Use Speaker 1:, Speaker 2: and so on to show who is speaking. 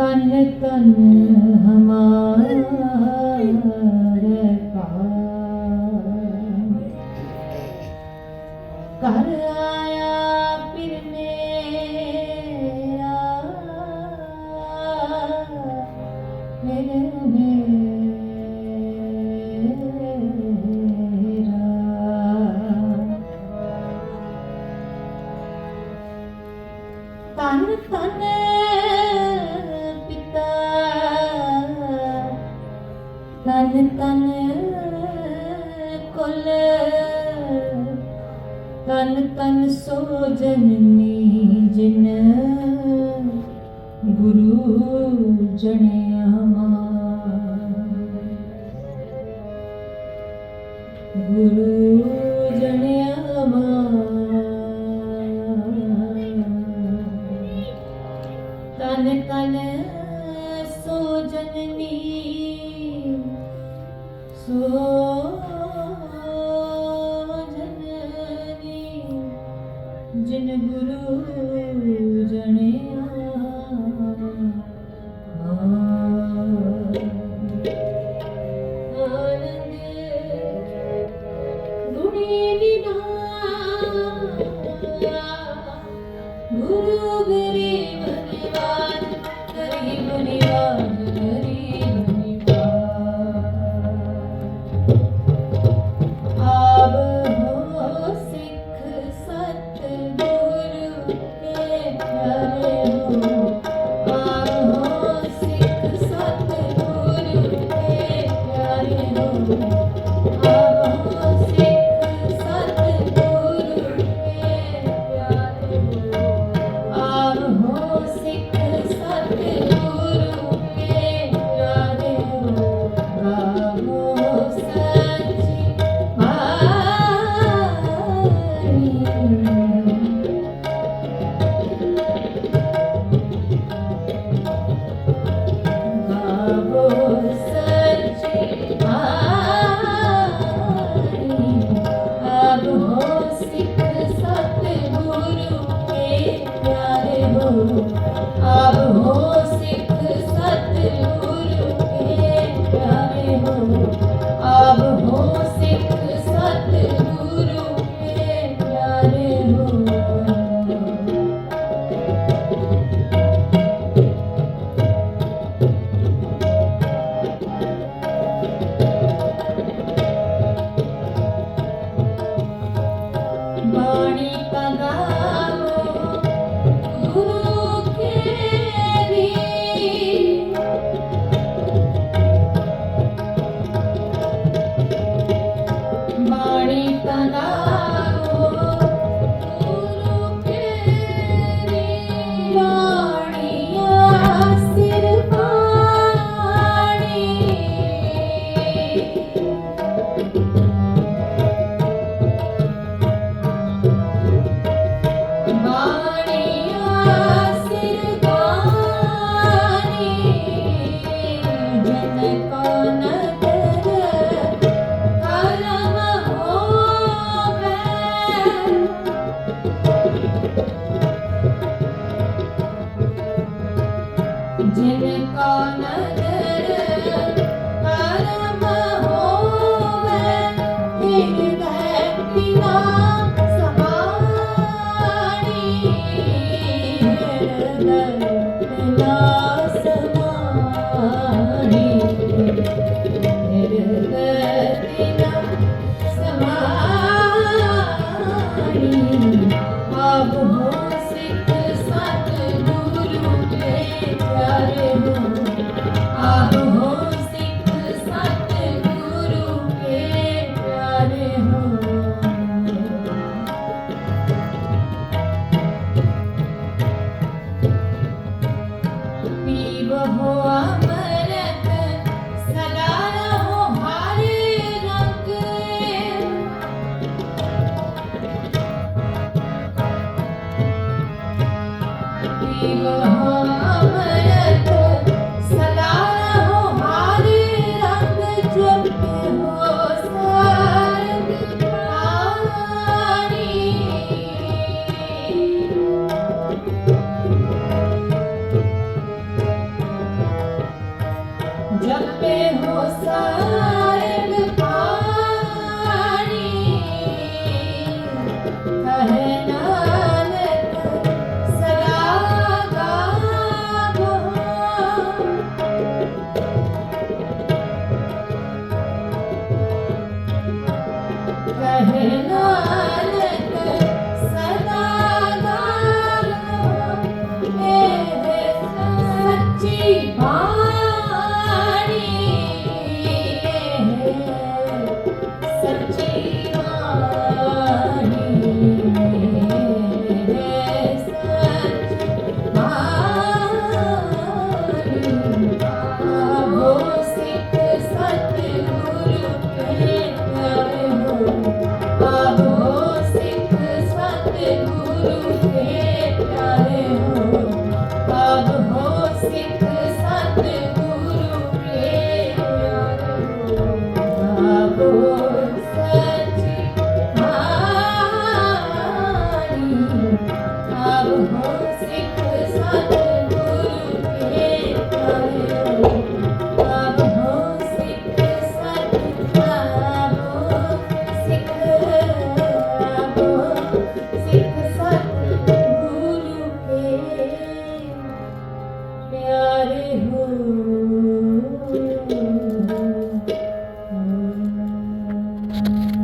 Speaker 1: ਤਨ ਤਨ ਹਮਾਰੇ ਪਾਰ ਕਰ ਆਇਆ ਫਿਰ ਮੇਰਾ। ਮੇਰੇ ਮੇਰਾ। ਤਨ ਤਨ ਤਨ ਕੁਲ, ਤਨ ਤਨ ਸੋ ਜਨਨੀ ਜਿਨ ਗੁਰੂ ਜਣਿਆ ਮਾ। ਗੁਰੂ ਜਣਿਆ ਮਾ। ਤਨ ਤਨ ਸੋ ਜਨਨੀ जिन गुरु जने गुरु गरीब निवाज गरीब निवाज गरीब Yeah. love. Hallelujah. You.